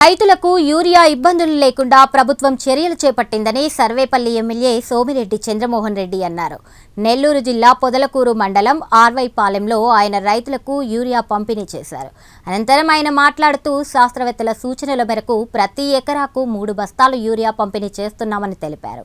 రైతులకు యూరియా ఇబ్బందులు లేకుండా ప్రభుత్వం చర్యలు చేపట్టిందని సర్వేపల్లి ఎమ్మెల్యే సోమిరెడ్డి చంద్రమోహన్ రెడ్డి అన్నారు. నెల్లూరు జిల్లా పొదలకూరు మండలం ఆర్వైపాలెంలో ఆయన రైతులకు యూరియా పంపిణీ చేశారు. అనంతరం ఆయన మాట్లాడుతూ శాస్త్రవేత్తల సూచనల మేరకు ప్రతి ఎకరాకు మూడు బస్తాలు యూరియా పంపిణీ చేస్తున్నామని తెలిపారు.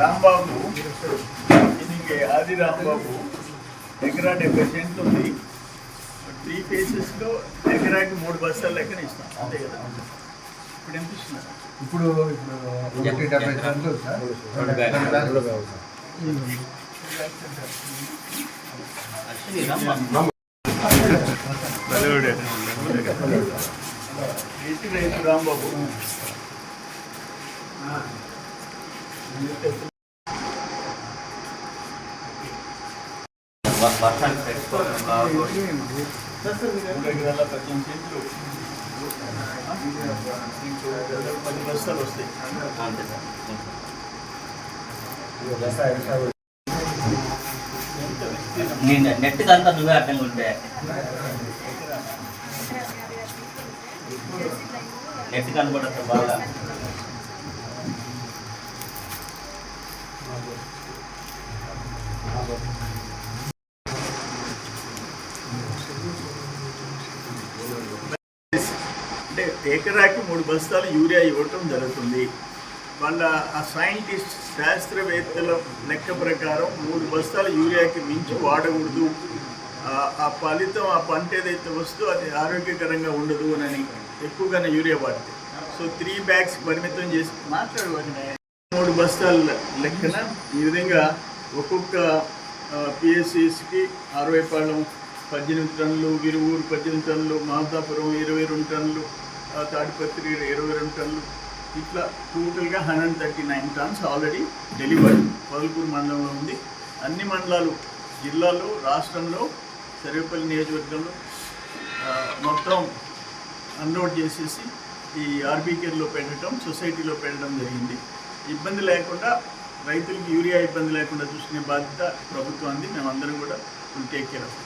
రాంబాబు దీనికి ఆది రాంబాబు ఎకరా డెబ్బై సెంట్లు ఉంది. త్రీ ఫేసెస్లో ఎకరాకి మూడు బస్తాలు లెక్కన ఇస్తాం. అంతే కదా? ఇప్పుడు ఎంత ఇస్తున్నారు? ఇప్పుడు ఇప్పుడు ఒకటి డెబ్బై సెంట్లు సార్. ఎట్టి రైతు రాంబాబు. పది బస్తాలు వస్తాయి. నీ నెట్ అంతా నువ్వే అడ్డంగా ఉంటే నెట్ కనబడతా బాగా. అంటే ఎకరాకి మూడు బస్తాలు యూరియా ఇవ్వటం జరుగుతుంది. వాళ్ళ ఆ సైంటిస్ట్ శాస్త్రవేత్తల లెక్క ప్రకారం మూడు బస్తాలు యూరియాకి మించి వాడకూడదు. ఆ- ఆ ఫలితం ఆ పంట ఏదైతే వస్తుందో అది ఆరోగ్యకరంగా ఉండదు అని ఎక్కువగానే యూరియా వాడితే. సో త్రీ బ్యాగ్స్ పరిమితం చేసి మాట్లాడవచ్చునే మూడు బస్తాల లెక్కన ఈ విధంగా ఒక్కొక్క పిఎస్సిస్కి అరవై పాళ్ళం పద్దెనిమిది టన్నులు విరువూరు పద్దెనిమిది టన్నులు మాదాపురం ఇరవై రెండు టన్నులు తాడిపత్రి ఇరవై రెండు టన్నులు. ఇట్లా టోటల్గా hundred thirty nine tons already delivered Palukuru మండలంలో ఉంది. అన్ని మండలాలు జిల్లాలో రాష్ట్రంలో సర్వేపల్లి నియోజకవర్గంలో మొత్తం అన్లోడ్ చేసేసి ఈ ఆర్బీకేర్లో పెట్టడం సొసైటీలో పెట్టడం జరిగింది. ఇబ్బంది లేకుండా రైతులకి యూరియా ఇబ్బంది లేకుండా చూసుకునే బాధ్యత ప్రభుత్వాన్ని మేమందరం కూడా టేక్ కేర్ ఆఫ్